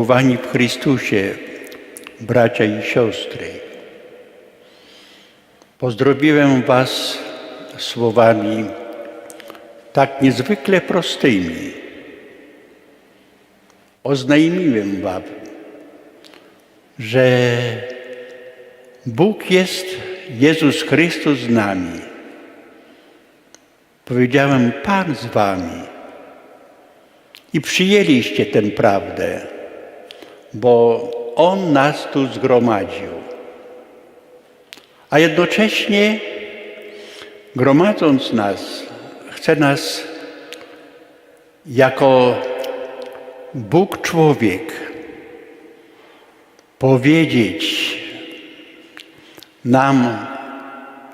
Uwani w Chrystusie, bracia i siostry, pozdrowiłem Was słowami tak niezwykle prostymi. Oznajmiłem Wam, że Bóg jest, Jezus Chrystus z nami. Powiedziałem, Pan z Wami. I przyjęliście tę prawdę bo On nas tu zgromadził. A jednocześnie, gromadząc nas, chce nas jako Bóg człowiek powiedzieć nam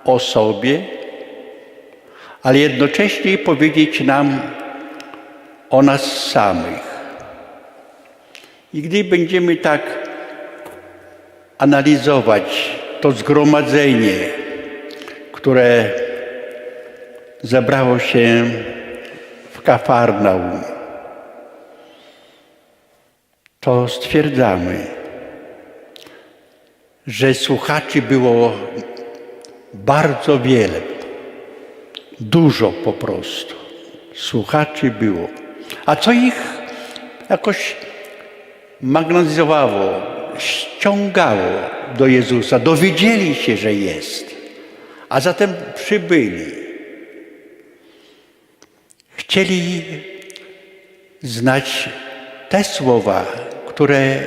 o sobie, ale jednocześnie powiedzieć nam o nas samych. I gdy będziemy tak analizować to zgromadzenie, które zebrało się w Kafarnaum, to stwierdzamy, że słuchaczy było bardzo wiele, dużo po prostu. Słuchaczy było. A co ich jakoś magnetyzowało, ściągało do Jezusa, dowiedzieli się, że jest, a zatem przybyli. Chcieli znać te słowa, które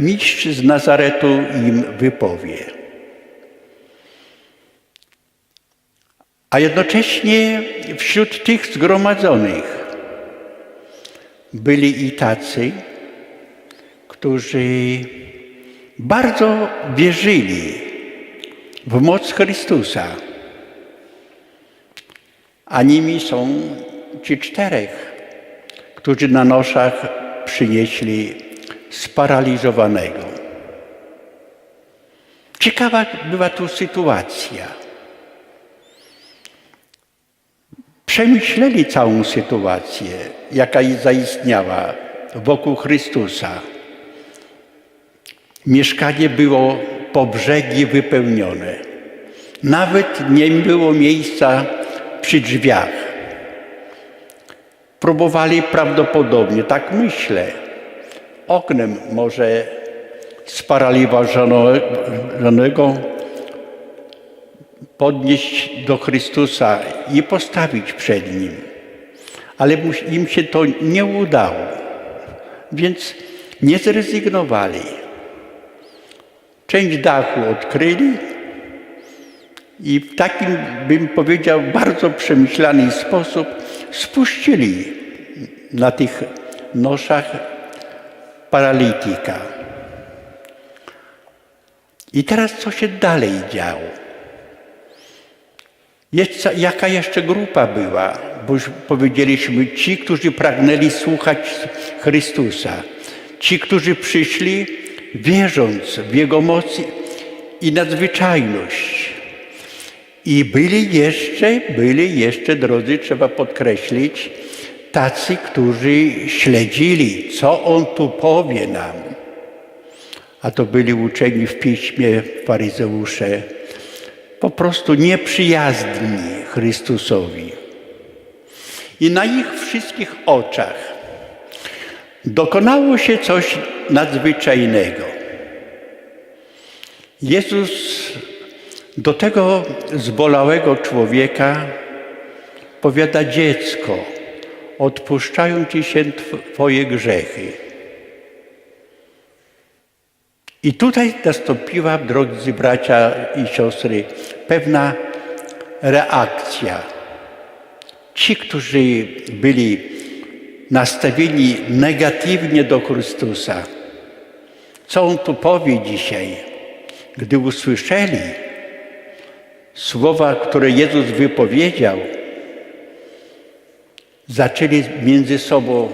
mistrz z Nazaretu im wypowie. A jednocześnie wśród tych zgromadzonych byli i tacy, którzy bardzo wierzyli w moc Chrystusa. A nimi są ci czterech, którzy na noszach przynieśli sparaliżowanego. Ciekawa była tu sytuacja. Przemyśleli całą sytuację, jaka zaistniała wokół Chrystusa. Mieszkanie było po brzegi wypełnione. Nawet nie było miejsca przy drzwiach. Próbowali prawdopodobnie, tak myślę, oknem może sparaliżowanego podnieść do Chrystusa i postawić przed Nim. Ale im się to nie udało, więc nie zrezygnowali. Część dachu odkryli i w takim, bym powiedział, bardzo przemyślany sposób spuścili na tych noszach paralityka. I teraz co się dalej działo? Jest, jaka jeszcze grupa była? Bo już powiedzieliśmy, ci, którzy pragnęli słuchać Chrystusa, ci, którzy przyszli wierząc w Jego moc i nadzwyczajność. I byli jeszcze, byli jeszcze, drodzy, trzeba podkreślić, tacy, którzy śledzili, co On tu powie nam. A to byli uczeni w piśmie faryzeusze, po prostu nieprzyjazni Chrystusowi. I na ich wszystkich oczach dokonało się coś nadzwyczajnego. Jezus do tego zbolałego człowieka powiada dziecko, odpuszczają ci się Twoje grzechy. I tutaj nastąpiła, drodzy bracia i siostry, pewna reakcja. Ci, którzy byli nastawieni negatywnie do Chrystusa, co On tu powie dzisiaj, gdy usłyszeli słowa, które Jezus wypowiedział, zaczęli między sobą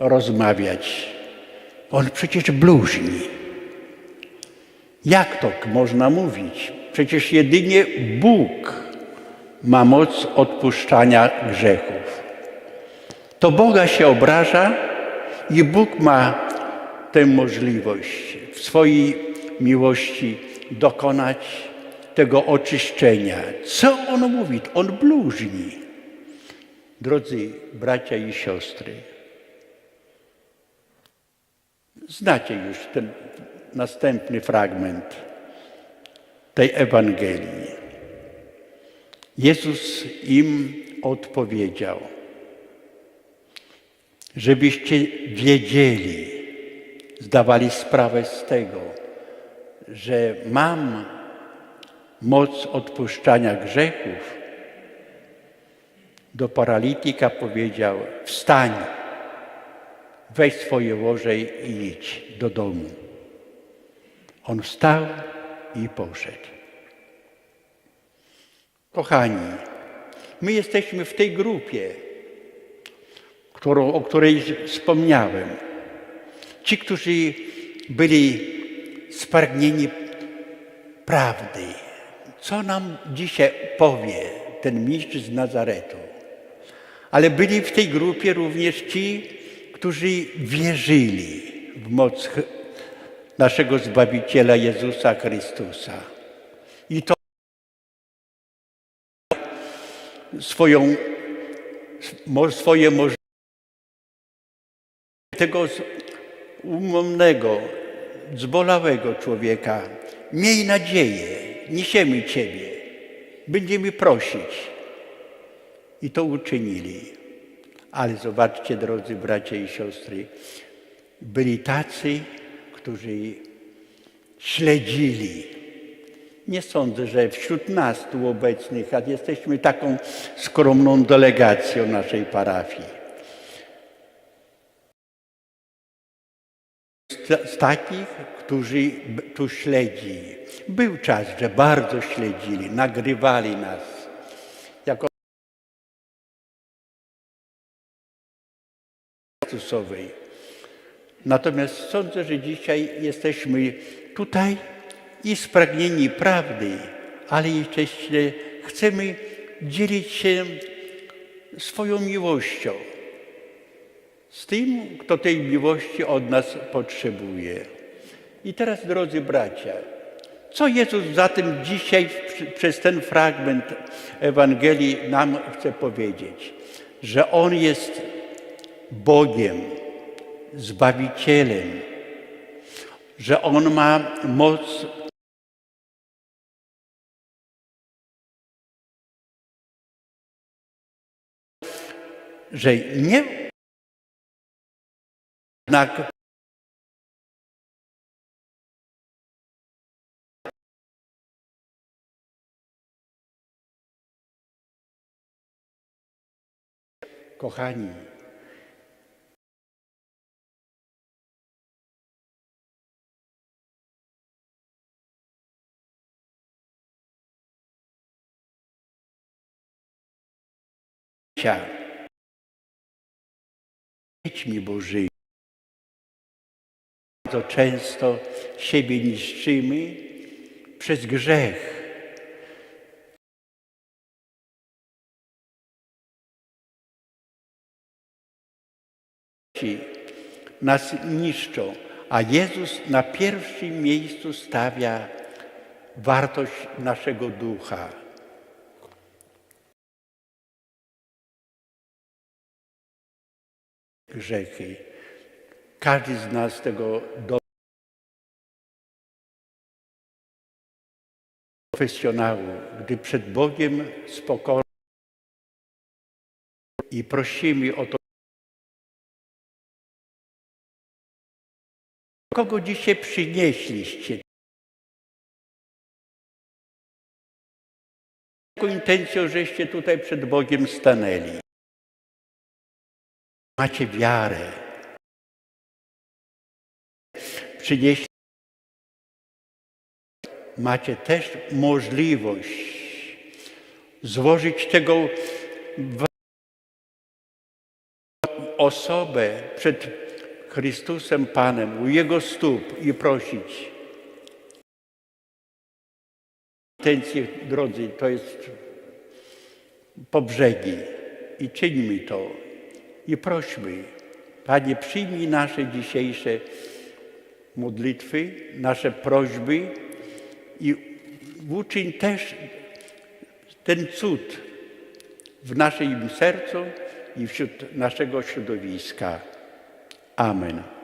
rozmawiać. On przecież bluźni. Jak to można mówić? Przecież jedynie Bóg ma moc odpuszczania grzechów. To Boga się obraża i Bóg ma tę możliwość w swojej miłości dokonać tego oczyszczenia. Co on mówi? On bluźni. Drodzy bracia i siostry, znacie już ten następny fragment tej Ewangelii. Jezus im odpowiedział, żebyście wiedzieli, zdawali sprawę z tego, że mam moc odpuszczania grzechów, do paralityka powiedział: Wstań, weź swoje łoże i idź do domu. On wstał i poszedł. Kochani, my jesteśmy w tej grupie, którą, o której wspomniałem. Ci, którzy byli spragnieni prawdy. Co nam dzisiaj powie ten mistrz z Nazaretu? Ale byli w tej grupie również ci, którzy wierzyli w moc naszego Zbawiciela Jezusa Chrystusa. I to swoją, swoje możliwości tego umownego, zbolałego człowieka. Miej nadzieję, niesiemy Ciebie, będziemy prosić. I to uczynili. Ale zobaczcie, drodzy bracia i siostry, byli tacy, którzy śledzili. Nie sądzę, że wśród nas tu obecnych, a jesteśmy taką skromną delegacją naszej parafii. Z, takich, którzy tu śledzi. Był czas, że bardzo śledzili, nagrywali nas. Jako. Natomiast sądzę, że dzisiaj jesteśmy tutaj i spragnieni prawdy, ale jednocześnie chcemy dzielić się swoją miłością z tym, kto tej miłości od nas potrzebuje. I teraz, drodzy bracia, co Jezus zatem dzisiaj przez ten fragment Ewangelii nam chce powiedzieć? Że On jest Bogiem, Zbawicielem, że On ma moc że nie Jednak kochani, dziećmi Bożymi. Bardzo często siebie niszczymy przez grzech. Nas niszczą, a Jezus na pierwszym miejscu stawia wartość naszego ducha. Grzechy. Każdy z nas tego do profesjonału, gdy przed Bogiem spokojnie i prosimy o to, kogo dzisiaj przynieśliście? Jaką intencją, żeście tutaj przed Bogiem stanęli? Macie wiarę. Przynieśli macie też możliwość złożyć tego osobę przed Chrystusem Panem, u Jego stóp i prosić. Intencje, drodzy, to jest po brzegi i czyńmy to i prośmy. Panie, przyjmij nasze dzisiejsze modlitwy, nasze prośby i uczyń też ten cud w naszym sercu i wśród naszego środowiska. Amen.